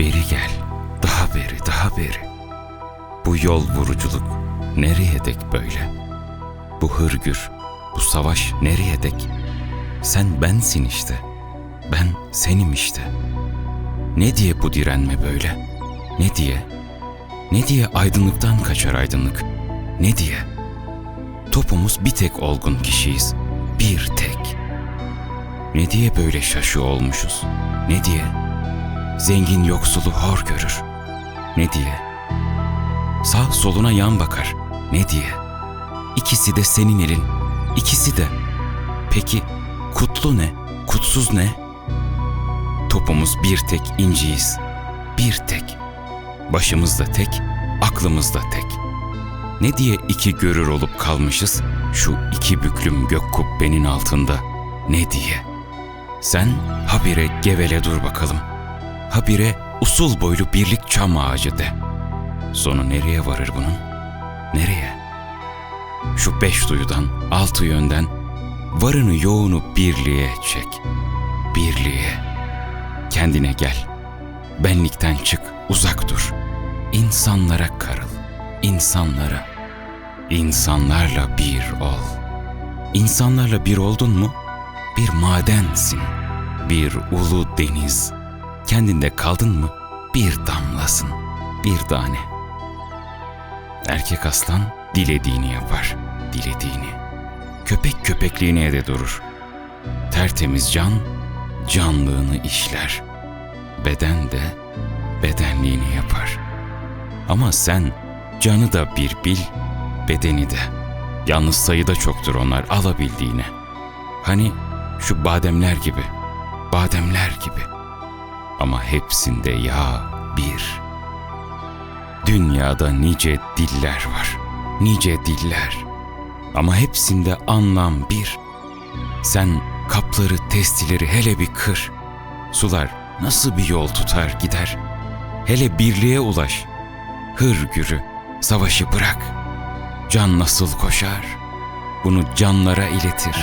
Beri gel, daha beri, daha beri. Bu yol vuruculuk nereye dek böyle? Bu hırgür, bu savaş nereye dek? Sen bensin işte. Ben senim işte. Ne diye bu direnme böyle? Ne diye? Ne diye aydınlıktan kaçar aydınlık? Ne diye? Topumuz bir tek olgun kişiyiz. Bir tek. Ne diye böyle şaşı olmuşuz? Ne diye? Zengin yoksulu hor görür. Ne diye? Sağ soluna yan bakar. Ne diye? İkisi de senin elin. İkisi de. Peki kutlu ne? Kutsuz ne? Topumuz bir tek inciyiz. Bir tek. Başımız da tek, aklımız da tek. Ne diye iki görür olup kalmışız şu iki büklüm gök kubbenin altında? Ne diye? Sen habire gevele dur bakalım. Habire usul boylu birlik çam ağacı de. Sonu nereye varır bunun? Nereye? Şu beş duyudan, altı yönden varını yoğunu birliğe çek. Birliğe. Kendine gel. Benlikten çık, uzak dur. İnsanlara karıl. İnsanlara. İnsanlarla bir ol. İnsanlarla bir oldun mu? Bir madensin. Bir ulu deniz. Kendinde kaldın mı? Bir damlasın. Bir tane. Erkek aslan dilediğini yapar. Dilediğini. Köpek köpekliğine de durur. Tertemiz can, canlığını işler. Beden de bedenliğini yapar. Ama sen canı da bir bil, bedeni de. Yalnız sayıda çoktur onlar alabildiğine. Hani şu bademler gibi, bademler gibi. Ama hepsinde yağ bir. Dünyada nice diller var, nice diller. Ama hepsinde anlam bir. Sen kapları, testileri hele bir kır. Sular nasıl bir yol tutar gider. Hele birliğe ulaş. Hırgürü, savaşı bırak. Can nasıl koşar? Bunu canlara iletir.